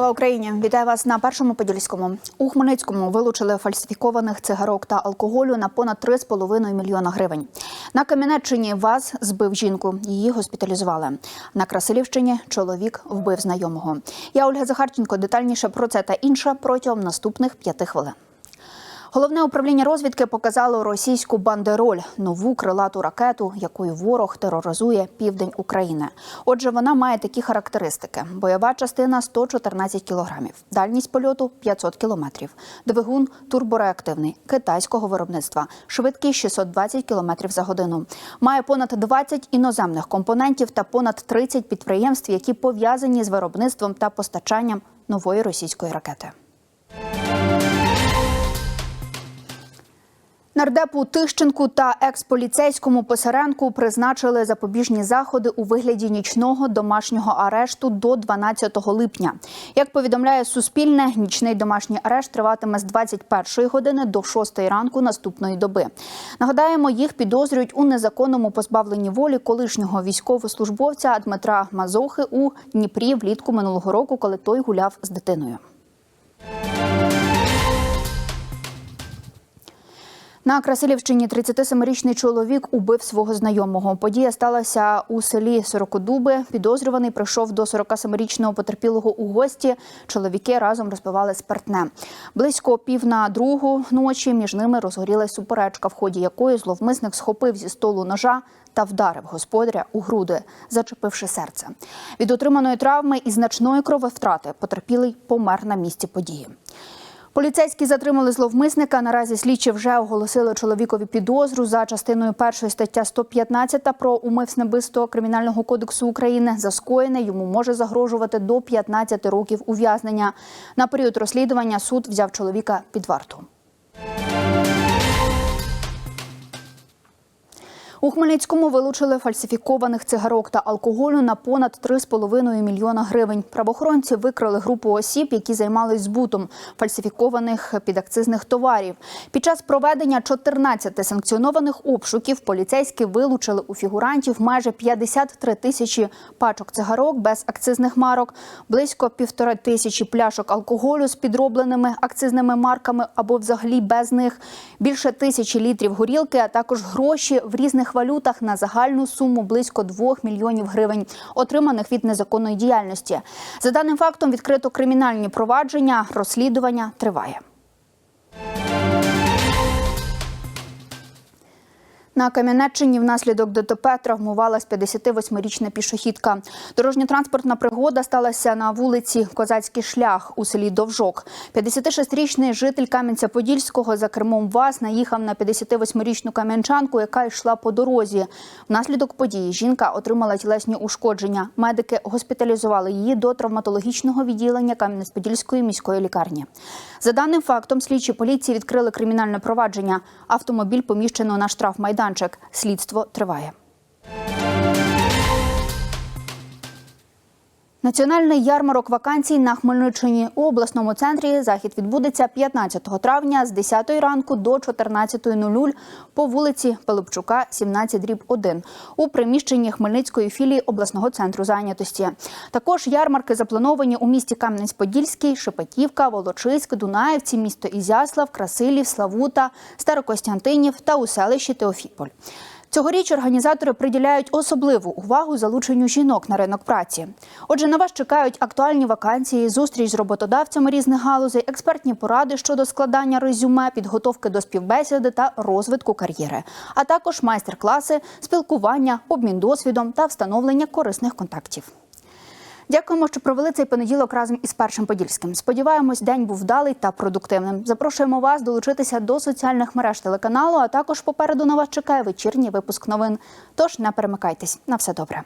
Україні! Вітаю вас на першому подільському. У Хмельницькому вилучили фальсифікованих цигарок та алкоголю на понад 3,5 мільйона гривень. На Кам'янеччині ВАЗ збив жінку. Її госпіталізували. На Красилівщині чоловік вбив знайомого. Я Ольга Захарченко. Детальніше про це та інше протягом наступних п'яти хвилин. Головне управління розвідки показало російську бандероль нову крилату ракету, якою ворог тероризує південь України. Отже, вона має такі характеристики: бойова частина 114 кілограмів, дальність польоту 500 кілометрів, двигун турбореактивний китайського виробництва, швидкість 620 кілометрів за годину. Має понад 20 іноземних компонентів та понад 30 підприємств, які пов'язані з виробництвом та постачанням нової російської ракети. Нардепу Тищенку та експоліцейському Писаренку призначили запобіжні заходи у вигляді нічного домашнього арешту до 12 липня. Як повідомляє Суспільне, нічний домашній арешт триватиме з 21 години до 6 ранку наступної доби. Нагадаємо, їх підозрюють у незаконному позбавленні волі колишнього військовослужбовця Дмитра Мазохи у Дніпрі влітку минулого року, коли той гуляв з дитиною. На Красилівщині 37-річний чоловік убив свого знайомого. Подія сталася у селі Сорокодуби. Підозрюваний прийшов до 47-річного потерпілого у гості. Чоловіки разом розпивали спиртне. Близько пів на другу ночі між ними розгорілась суперечка, в ході якої зловмисник схопив зі столу ножа та вдарив господаря у груди, зачепивши серце. Від отриманої травми і значної крововтрати потерпілий помер на місці події. Поліцейські затримали зловмисника. Наразі слідчі вже оголосили чоловікові підозру за частиною першої стаття 115 про умисне бисто Кримінального кодексу України. За скоєне йому може загрожувати до 15 років ув'язнення. На період розслідування суд взяв чоловіка під варту. У Хмельницькому вилучили фальсифікованих цигарок та алкоголю на понад 3,5 мільйона гривень. Правоохоронці викрили групу осіб, які займались збутом фальсифікованих підакцизних товарів. Під час проведення 14 санкціонованих обшуків поліцейські вилучили у фігурантів майже 53 тисячі пачок цигарок без акцизних марок, близько півтора тисячі пляшок алкоголю з підробленими акцизними марками або взагалі без них, більше тисячі літрів горілки, а також гроші в різних валютах на загальну суму близько 2 мільйонів гривень, отриманих від незаконної діяльності. За даним фактом відкрито кримінальні провадження. Розслідування триває. На Кам'янеччині внаслідок ДТП травмувалась 58-річна пішохідка. Дорожньо-транспортна пригода сталася на вулиці Козацький шлях у селі Довжок. 56-річний житель Кам'янця-Подільського за кермом ВАЗ наїхав на 58-річну кам'янчанку, яка йшла по дорозі. Внаслідок події жінка отримала тілесні ушкодження. Медики госпіталізували її до травматологічного відділення Кам'янець-Подільської міської лікарні. За даним фактом, слідчі поліції відкрили кримінальне провадження. Автомобіль поміщено на штрафмайданчик. Слідство триває. Національний ярмарок вакансій на Хмельниччині у обласному центрі захід відбудеться 15 травня з 10 ранку до 14.00 по вулиці Пилипчука, 17 дріб 1 у приміщенні Хмельницької філії обласного центру зайнятості. Також ярмарки заплановані у місті Кам'янець-Подільський, Шепетівка, Волочиськ, Дунаївці, місто Ізяслав, Красилів, Славута, Старокостянтинів та у селищі Теофіполь. Цьогоріч організатори приділяють особливу увагу залученню жінок на ринок праці. Отже, на вас чекають актуальні вакансії, зустріч з роботодавцями різних галузей, експертні поради щодо складання резюме, підготовки до співбесіди та розвитку кар'єри, а також майстер-класи, спілкування, обмін досвідом та встановлення корисних контактів. Дякуємо, що провели цей понеділок разом із першим подільським. Сподіваємось, день був вдалий та продуктивним. Запрошуємо вас долучитися до соціальних мереж телеканалу. А також попереду на вас чекає вечірній випуск новин. Тож не перемикайтесь на все добре.